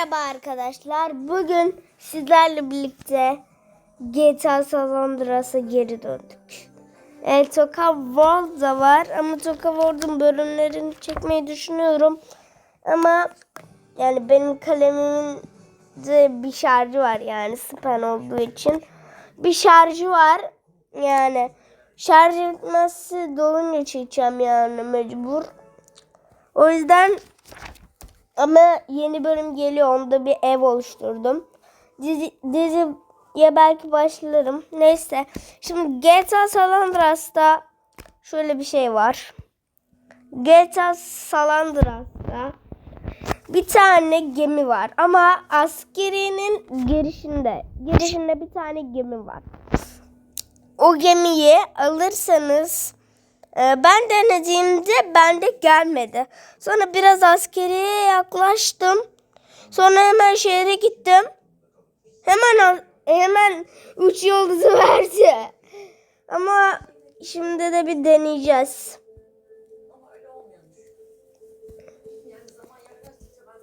Merhaba arkadaşlar. Bugün sizlerle birlikte GTA San Andreas'a geri döndük. Evet, Toka World da var ama Toka World'un bölümlerini çekmeyi düşünüyorum. Ama yani benim kalemimin de bir şarjı var yani span olduğu için. Bir şarjı var yani şarj etmezse dolunca çekeceğim yani mecbur. O yüzden ama yeni bölüm geliyor. Onda bir ev oluşturdum. Dizi, diziye belki başlarım. Neyse. Şimdi GTA San Andreas'ta şöyle bir şey var. GTA San Andreas'ta bir tane gemi var. Ama askerinin girişinde. Girişinde bir tane gemi var. O gemiyi alırsanız ben denediğimde bende gelmedi. Sonra biraz askeriye yaklaştım. Sonra hemen şehre gittim. Hemen hemen üç yıldızı verdi. Ama şimdi de bir deneyeceğiz.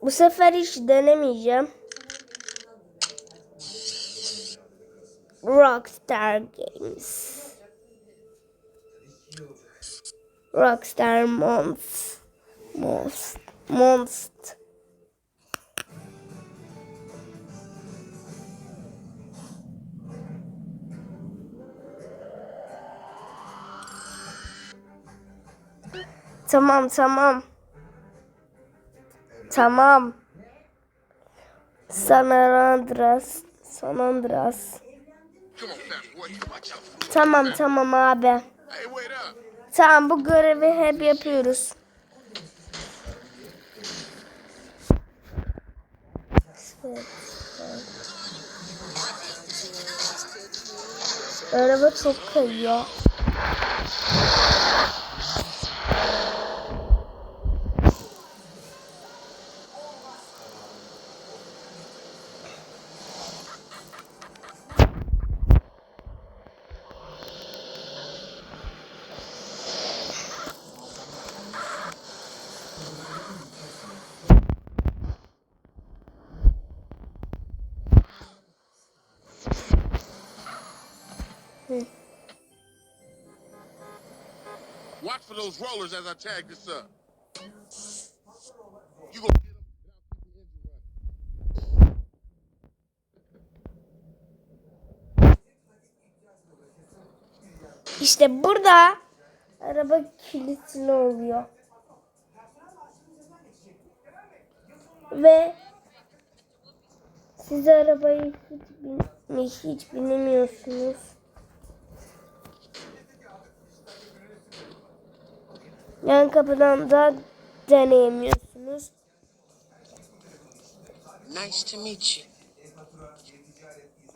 Bu sefer hiç denemeyeceğim. Rockstar Games. Rockstar Monst. Monst. Monst. Tamam tamam. Tamam. San Andreas. San Andreas. Tamam tamam abi. Tamam bu görevi hep yapıyoruz. Araba çok kayıyor. Watch for those rollers as I tag this up. You gonna. İşte burada araba kilitli oluyor. Ve siz arabayı hiç, bin, hiç binemiyorsunuz. Yan kapıdan da deneyemiyorsunuz. Nice to meet you.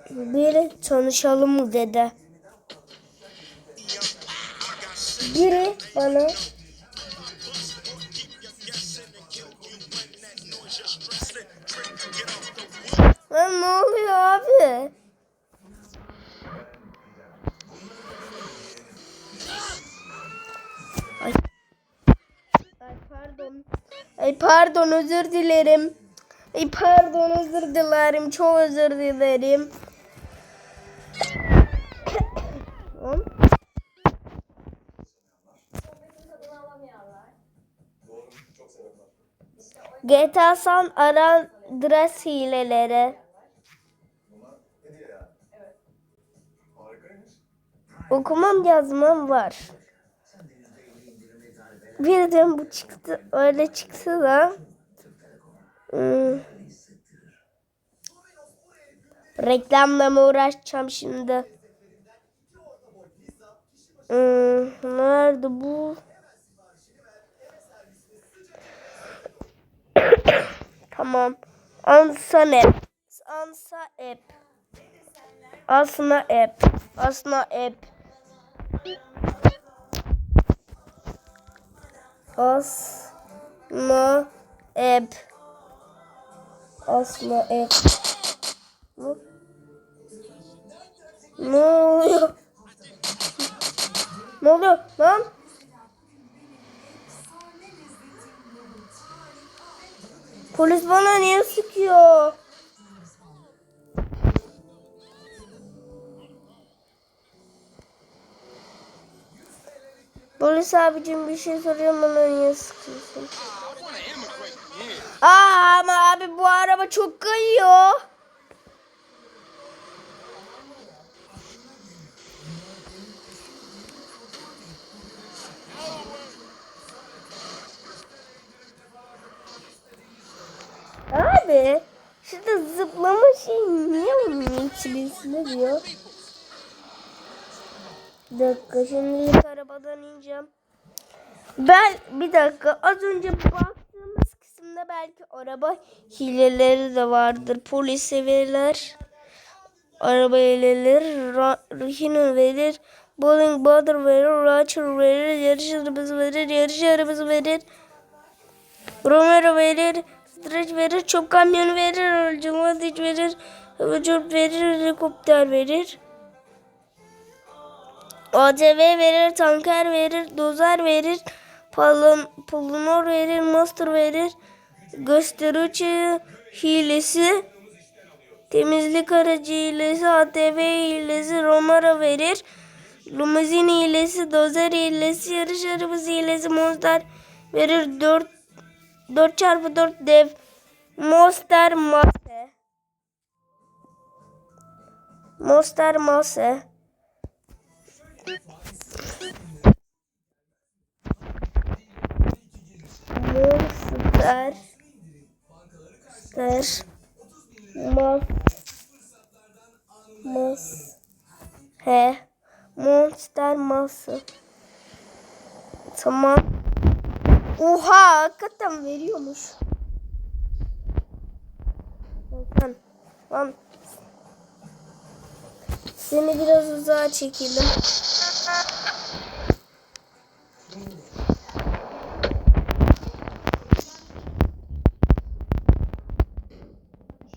Biri tanışalım mı dedi. Biri bana Lan ne oluyor abi? Pardon özür dilerim. Ay pardon özür dilerim. Çok özür dilerim. GTA San Andreas hileleri. Okumam yazmam var. Birden bu çıktı. Öyle çıktı da. Hmm. Reklamla mı uğraşacağım şimdi? Hmm, nerede bu? tamam. Ansa ne? Ansa app. Asna app. Asna app. App. Asna app. Ne? Ne oluyor? Ne oluyor lan? Polis bana niye sıkıyor? Polis abicim bir şey soruyorum bana niye sıkıyorsun? Aa ama abi bu araba çok kayıyor. Abi şurada zıplama şey niye onun içerisinde diyor? Dakika şimdi ilk arabadan ineceğim. Ben bir dakika az önce baktığımız kısımda belki araba hileleri de vardır. Polis severler. Araba hileleri. Rehine verir. Bowling butter verir. Roger verir. Yarış arabası verir. Yarış arabası verir. Romero verir. Stretch verir. Çöp kamyonu verir. Cumhuriyet verir. Havacılık verir. Helikopter verir. ATV verir, tanker verir, dozer verir, palon, polonor verir, master verir, gösterici hilesi, temizlik aracı hilesi, ATV hilesi, Romara verir, limuzin hilesi, dozer hilesi, yarış arabası hilesi, monster verir, 4 4 çarpı 4 dev, monster mase. Monster mase. Monster Monster Mas Mas He. Monster Ması Tamam. Oha hakikaten veriyormuş. Lan Lan Seni biraz uzağa çekelim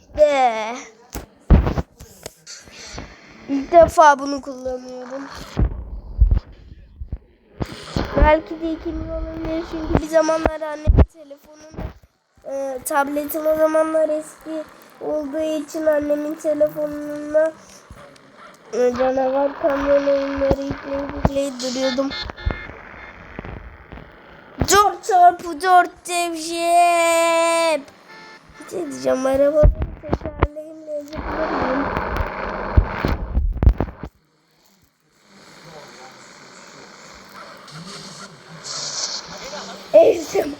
İşte. İlk defa bunu kullanıyorum. Belki de ikinci olabilir çünkü bir zamanlar annemin telefonunu e, tabletim o zamanlar eski olduğu için annemin telefonuna canavar kamyon oyunları yükleyip yükleyip duruyordum. Dört çarpı dört devşep. Şey diyeceğim arabanın tekerleğimle zıplarım. Ezdim.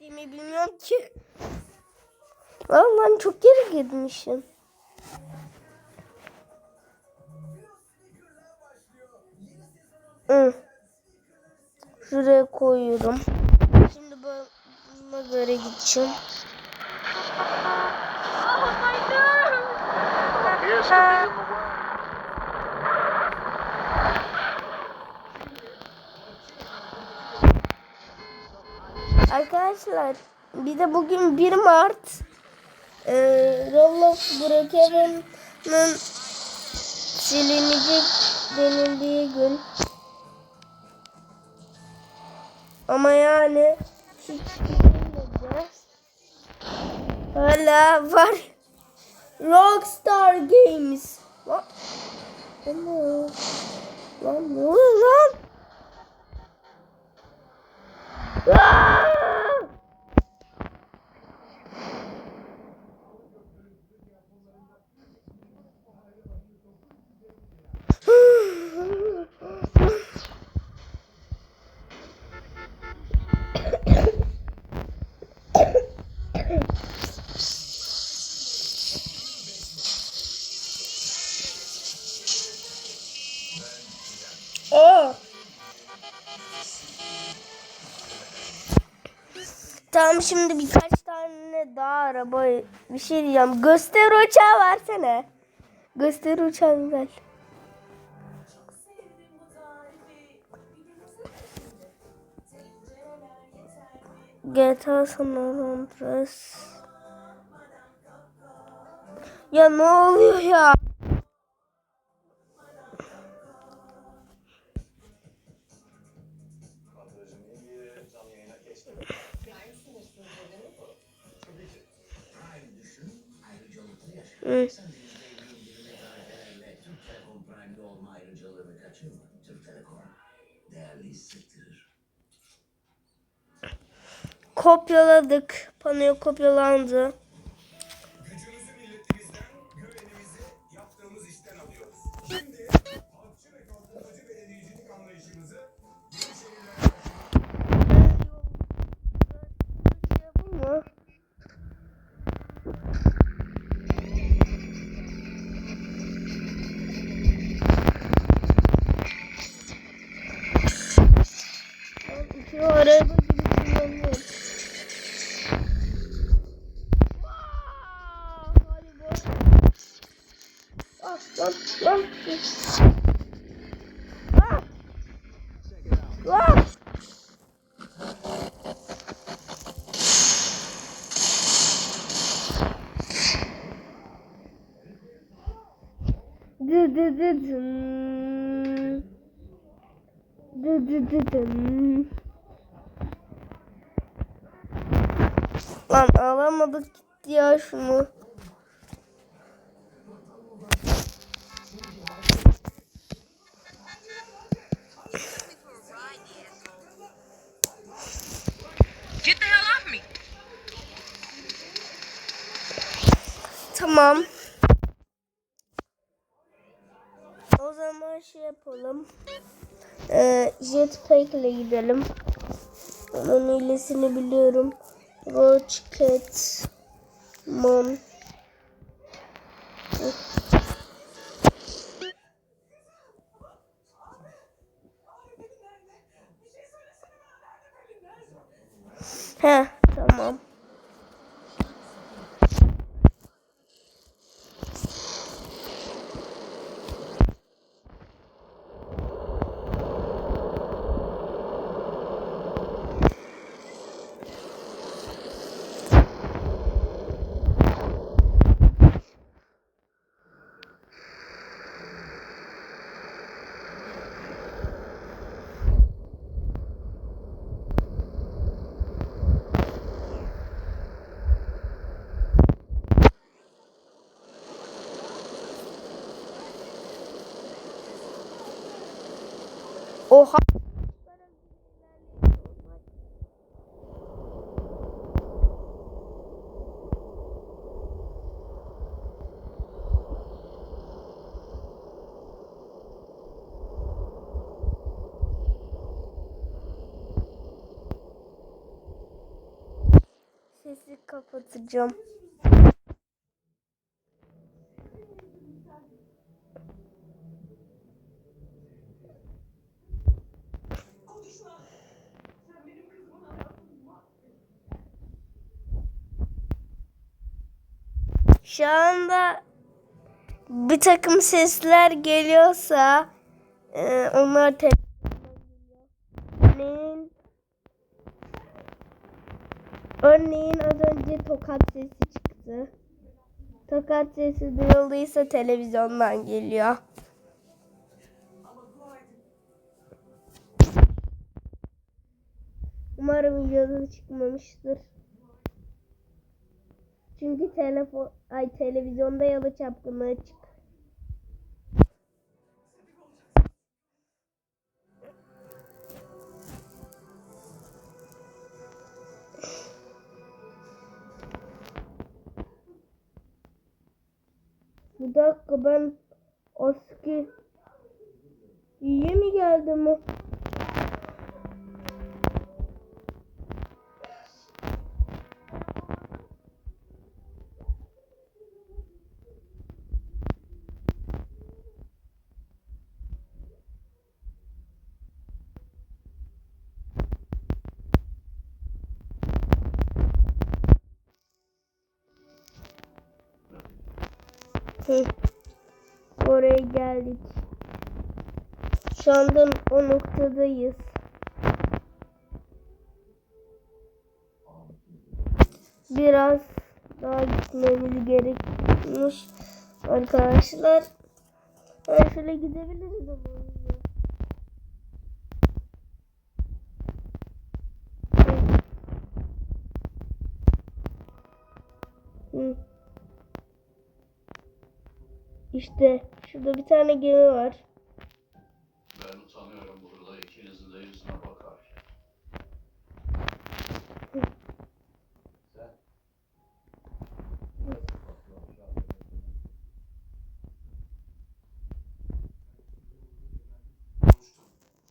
Bilmiyorum ki. Lan lan çok geri gitmişim. Hı. Şuraya koyuyorum. Şimdi buna göre gideceğim. Arkadaşlar bir de bugün 1 Mart e, Roblox Brookhaven'ın silinecek denildiği gün. Ama yani hiç silinmedi. Hala var. Rockstar Games. Lan. Ana. Lan lan? Tamam şimdi birkaç tane daha araba bir şey diyeceğim. Göster uçağı versene. Göster uçağı ver. GTA San Andreas. Ya ne oluyor ya? Hı. Kopyaladık. Panoya kopyalandı. Dı dı dı dın. Dı dı dı dın. Lan alamadık gitti ya şunu. Get the hell off me. Tamam. O zaman şey yapalım. Ee, jetpack ile gidelim. Onun iyilesini biliyorum. Rocket Mon. Heh, tamam. Oha. Sesi kapatacağım. Şu anda bir takım sesler geliyorsa e, onlar telefondan geliyor. Örneğin, örneğin az önce tokat sesi çıktı. Tokat sesi duyulduysa televizyondan geliyor. Umarım videoda çıkmamıştır. Çünkü telefon ay televizyonda yalı çapkınlığı çık. Bir dakika ben aski mi geldim o? Oraya geldik. Şu anda o noktadayız. Biraz daha gitmemiz gerekmiş arkadaşlar. Ben şöyle gidebiliriz ama. İşte şurada bir tane gemi var. Ben utanıyorum burada ikinizin de yüzüne bakarken. Sen? konuştum.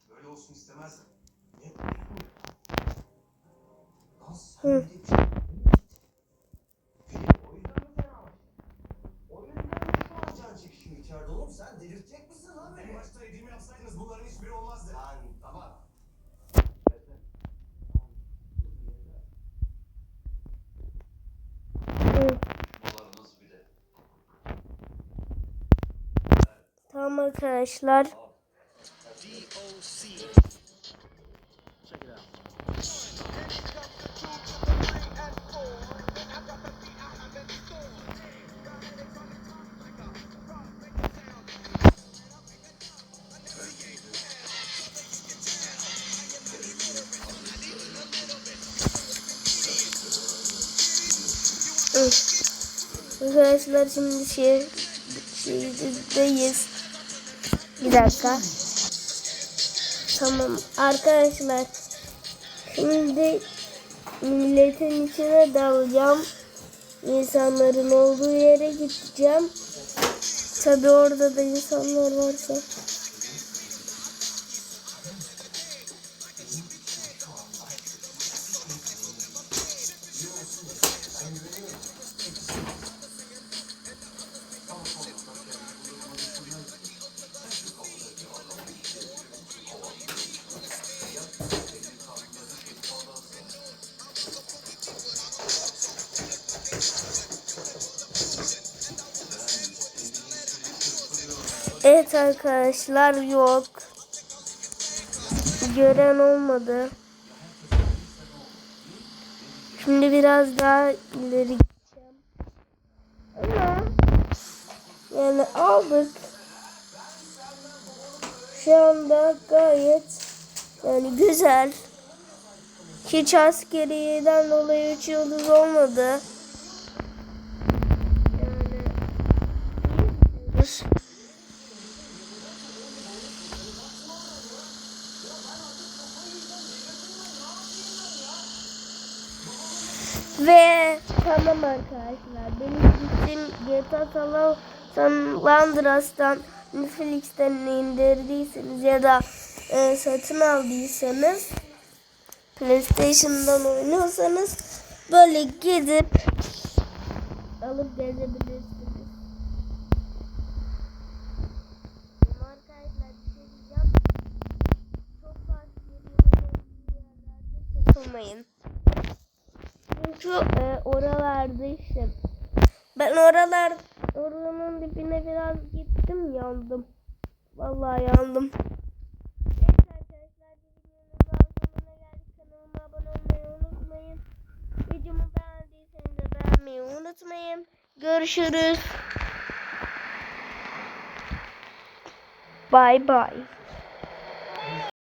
Böyle olsun istemezdim. Ne? Lan sen Hı. bir de Film o yüzden mi fenalaştın? O yüzden mi şu an can çekişiyor içeride oğlum? Sen delirtecek misin lan beni? Başta dediğimi yapsaydınız bunların hiçbiri olmazdı. Lan tamam. Hı. Babalarınız bile. Tamam arkadaşlar. Arkadaşlar şimdi şey şeydeyiz. Bir dakika. Tamam arkadaşlar. Şimdi milletin içine dalacağım. İnsanların olduğu yere gideceğim. Tabi orada da insanlar varsa. Evet arkadaşlar yok. Gören olmadı. Şimdi biraz daha ileri gideceğim. Ama yani aldık. Şu anda gayet yani güzel. Hiç askeriyeden dolayı üç yıldız olmadı. Yani iyi gidiyoruz. Ve tamam arkadaşlar benim gittiğim San Andreas'tan Netflix'ten indirdiyseniz ya da e, satın aldıysanız PlayStation'dan oynuyorsanız böyle gidip alıp gezebilirsiniz. Şey takılmayın. Çünkü e, oralarda işte ben oralar oranın dibine biraz gittim yandım. Vallahi yandım. Neyse arkadaşlar videonun sonuna geldik. Kanalıma abone olmayı unutmayın. Videomu beğendiyseniz de beğenmeyi unutmayın. Görüşürüz. Bye bye.